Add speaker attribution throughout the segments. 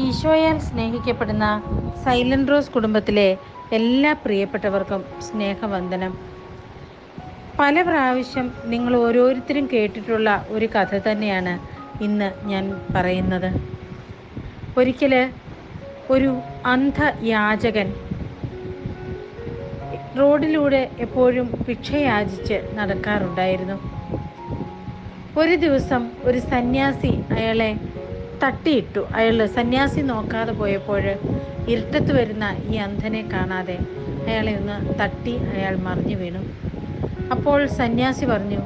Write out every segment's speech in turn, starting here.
Speaker 1: ഈശോയാൽ സ്നേഹിക്കപ്പെടുന്ന silent rose കുടുംബത്തിലെ എല്ലാ പ്രിയപ്പെട്ടവർക്കും സ്നേഹവന്ദനം. പല പ്രാവശ്യം നിങ്ങൾ ഓരോരുത്തരും കേട്ടിട്ടുള്ള ഒരു കഥ തന്നെയാണ് ഇന്ന് ഞാൻ പറയുന്നത്. ഒരിക്കൽ ഒരു അന്ധയാചകൻ റോഡിലൂടെ എപ്പോഴും ഭിക്ഷയാചിച്ച് നടക്കാറുണ്ടായിരുന്നു. ഒരു ദിവസം ഒരു സന്യാസി അയാളെ തട്ടിയിട്ടു. അയാൾ സന്യാസി നോക്കാതെ പോയപ്പോൾ ഇരുട്ടത്ത് വരുന്ന ഈ അന്ധനെ കാണാതെ അയാളെ ഒന്ന് തട്ടി അയാൾ മറിഞ്ഞു വീണു. അപ്പോൾ സന്യാസി പറഞ്ഞു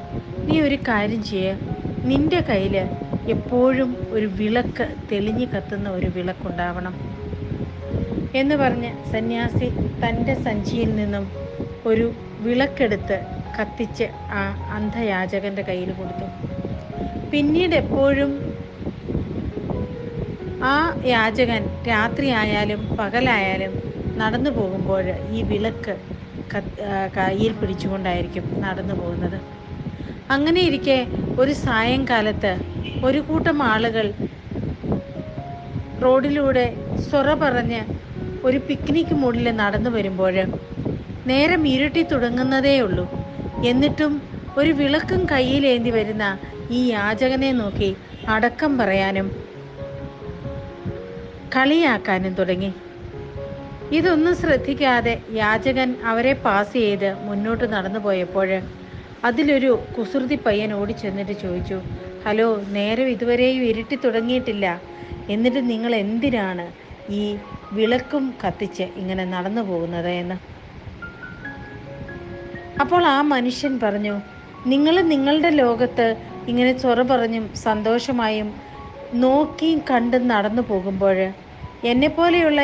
Speaker 1: നീ ഒരു കാര്യം ചെയ്യ. നിന്റെ കയ്യിൽ എപ്പോഴും ഒരു വിളക്ക് തെളിഞ്ഞു കത്തുന്ന ഒരു വിളക്കുണ്ടാവണം. എന്ന് പറഞ്ഞ് സന്യാസി തന്റെ സഞ്ചിയിൽ നിന്നും ഒരു വിളക്കെടുത്ത് കത്തിച്ച് ആ അന്ധയാചകന്റെ കയ്യിൽ കൊടുത്തു. പിന്നീട് എപ്പോഴും ആ യാചകൻ രാത്രിയായാലും പകലായാലും നടന്നു പോകുമ്പോൾ ഈ വിളക്ക് കയ്യിൽ പിടിച്ചുകൊണ്ടായിരിക്കും നടന്നു പോകുന്നത്. അങ്ങനെ ഇരിക്കെ ഒരു സായങ്കാലത്ത് ഒരു കൂട്ടം ആളുകൾ റോഡിലൂടെ സൊറ പറഞ്ഞ് ഒരു പിക്നിക് മൂഡിൽ നടന്നു വരുമ്പോൾ നേരം ഇരുട്ടി തുടങ്ങുന്നതേ ഉള്ളൂ. എന്നിട്ടും ഒരു വിളക്കും കയ്യിലേന്തി വരുന്ന ഈ യാചകനെ നോക്കി അടക്കം പറയാനും കളിയാക്കാനും തുടങ്ങി. ഇതൊന്നും ശ്രദ്ധിക്കാതെ യാചകൻ അവരെ പാസ് ചെയ്ത് മുന്നോട്ട് നടന്നു പോയപ്പോൾ അതിലൊരു കുസൃതി പയ്യൻ ഓടിച്ചെന്നിട്ട് ചോദിച്ചു ഹലോ നേരം ഇതുവരെയും ഇരുട്ടി തുടങ്ങിയിട്ടില്ല. എന്നിട്ട് നിങ്ങൾ എന്തിനാണ് ഈ വിളക്കും കത്തിച്ച് ഇങ്ങനെ നടന്നു പോകുന്നത് എന്ന്? അപ്പോൾ ആ മനുഷ്യൻ പറഞ്ഞു നിങ്ങൾ നിങ്ങളുടെ ലോകത്ത് ഇങ്ങനെ ചൊറ പറഞ്ഞും സന്തോഷമായും നോക്കിയും കണ്ടും നടന്നു പോകുമ്പോൾ എന്നെപ്പോലെയുള്ള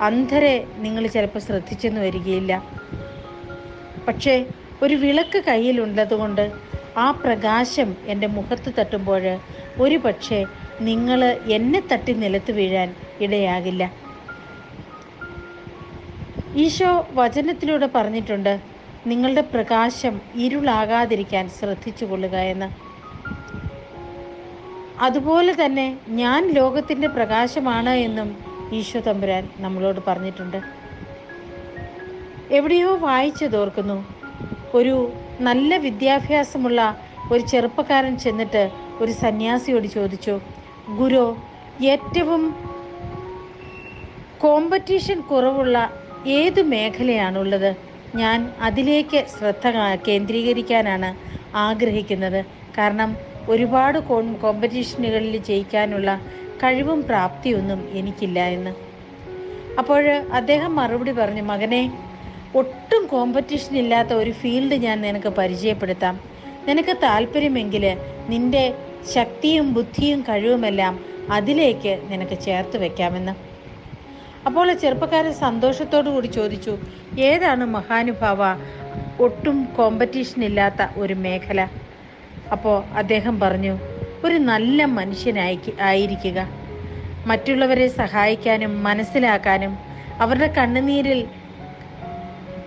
Speaker 1: അന്ധരെ നിങ്ങൾ ചിലപ്പോൾ ശ്രദ്ധിച്ചെന്ന് വരികയില്ല. പക്ഷേ ഒരു വിളക്ക് കയ്യിലുള്ളതുകൊണ്ട് ആ പ്രകാശം എന്റെ മുഖത്ത് തട്ടുമ്പോൾ ഒരു പക്ഷേ നിങ്ങൾ എന്നെ തട്ടി നിലത്ത് വീഴാൻ ഇടയാകില്ല. ഈശോ വചനത്തിലൂടെ പറഞ്ഞിട്ടുണ്ട് നിങ്ങളുടെ പ്രകാശം ഇരുളാകാതിരിക്കാൻ ശ്രദ്ധിച്ചു കൊള്ളുക എന്ന്. അതുപോലെ തന്നെ ഞാൻ ലോകത്തിന്റെ പ്രകാശമാണ് എന്നും ഈശോ തമ്പുരാൻ നമ്മളോട് പറഞ്ഞിട്ടുണ്ട്. എവിടെയോ വായിച്ചതോർക്കുന്നു ഒരു നല്ല വിദ്യാഭ്യാസമുള്ള ഒരു ചെറുപ്പക്കാരൻ ചെന്നിട്ട് ഒരു സന്യാസിയോട് ചോദിച്ചു ഗുരു ഏറ്റവും കോമ്പറ്റീഷൻ കുറവുള്ള ഏത് മേഖലയാണുള്ളത്? ഞാൻ അതിലേക്ക് ശ്രദ്ധ കേന്ദ്രീകരിക്കാനാണ് ആഗ്രഹിക്കുന്നത്. കാരണം ഒരുപാട് കോമ്പറ്റീഷനുകളിൽ ജയിക്കാനുള്ള കഴിവും പ്രാപ്തിയൊന്നും എനിക്കില്ല എന്ന്. അപ്പോൾ അദ്ദേഹം മറുപടി പറഞ്ഞു മകനെ ഒട്ടും കോമ്പറ്റീഷൻ ഇല്ലാത്ത ഒരു ഫീൽഡ് ഞാൻ നിനക്ക് പരിചയപ്പെടുത്താം. നിനക്ക് താല്പര്യമെങ്കിൽ നിന്റെ ശക്തിയും ബുദ്ധിയും കഴിവുമെല്ലാം അതിലേക്ക് നിനക്ക് ചേർത്ത് വെക്കാമെന്ന്. അപ്പോൾ ചെറുപ്പക്കാരൻ സന്തോഷത്തോടു കൂടി ചോദിച്ചു ഏതാണ് മഹാനുഭാവ? ഒട്ടും കോമ്പറ്റീഷൻ ഇല്ലാത്ത ഒരു മേഖല? അപ്പോൾ അദ്ദേഹം പറഞ്ഞു ഒരു നല്ല മനുഷ്യനായി ആയിരിക്കുക. മറ്റുള്ളവരെ സഹായിക്കാനും മനസ്സിലാക്കാനും അവരുടെ കണ്ണുനീരിൽ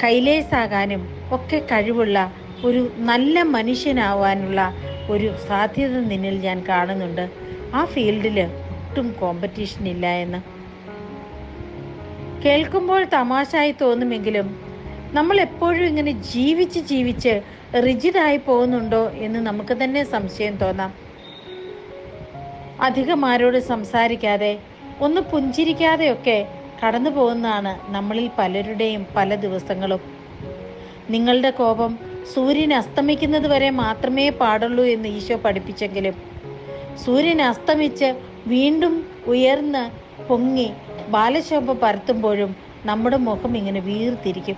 Speaker 1: കൈലേസാകാനും ഒക്കെ കഴിവുള്ള ഒരു നല്ല മനുഷ്യനാവാനുള്ള ഒരു സാധ്യത നിന്നിൽ ഞാൻ കാണുന്നുണ്ട്. ആ ഫീൽഡിൽ ഒട്ടും കോമ്പറ്റീഷൻ ഇല്ല എന്ന്. കേൾക്കുമ്പോൾ തമാശായി തോന്നുമെങ്കിലും നമ്മൾ എപ്പോഴും ഇങ്ങനെ ജീവിച്ച് ജീവിച്ച് റിജിഡായി പോകുന്നുണ്ടോ എന്ന് നമുക്ക് തന്നെ സംശയം തോന്നാം. അധികം ആരോട് സംസാരിക്കാതെ ഒന്ന് പുഞ്ചിരിക്കാതെയൊക്കെ കടന്നു പോകുന്നതാണ് നമ്മളിൽ പലരുടെയും പല ദിവസങ്ങളും. നിങ്ങളുടെ കോപം സൂര്യൻ അസ്തമിക്കുന്നത് വരെ മാത്രമേ പാടുള്ളൂ എന്ന് ഈശോ പഠിപ്പിച്ചെങ്കിലും സൂര്യൻ അസ്തമിച്ച് വീണ്ടും ഉയർന്ന് പൊങ്ങി ബാലശോഭ പരത്തുമ്പോഴും നമ്മുടെ മുഖം ഇങ്ങനെ വീർത്തിരിക്കും.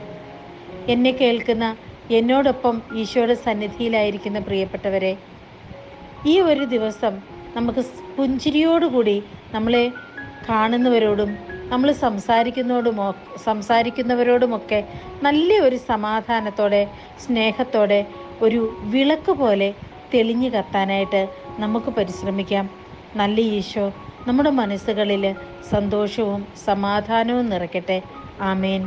Speaker 1: എന്നെ കേൾക്കുന്ന എന്നോടൊപ്പം ഈശോയുടെ സന്നിധിയിലായിരിക്കുന്ന പ്രിയപ്പെട്ടവരെ ഈ ഒരു ദിവസം നമുക്ക് പുഞ്ചിരിയോടുകൂടി നമ്മളെ കാണുന്നവരോടും നമ്മൾ സംസാരിക്കുന്നതോടുമോ സംസാരിക്കുന്നവരോടുമൊക്കെ നല്ല ഒരു സമാധാനത്തോടെ സ്നേഹത്തോടെ ഒരു വിളക്ക് പോലെ തെളിഞ്ഞു കത്താനായിട്ട് നമുക്ക് പരിശ്രമിക്കാം. നല്ല ഈശോ നമ്മുടെ മനസ്സുകളിൽ സന്തോഷവും സമാധാനവും നിറയ്ക്കട്ടെ. ആമേൻ.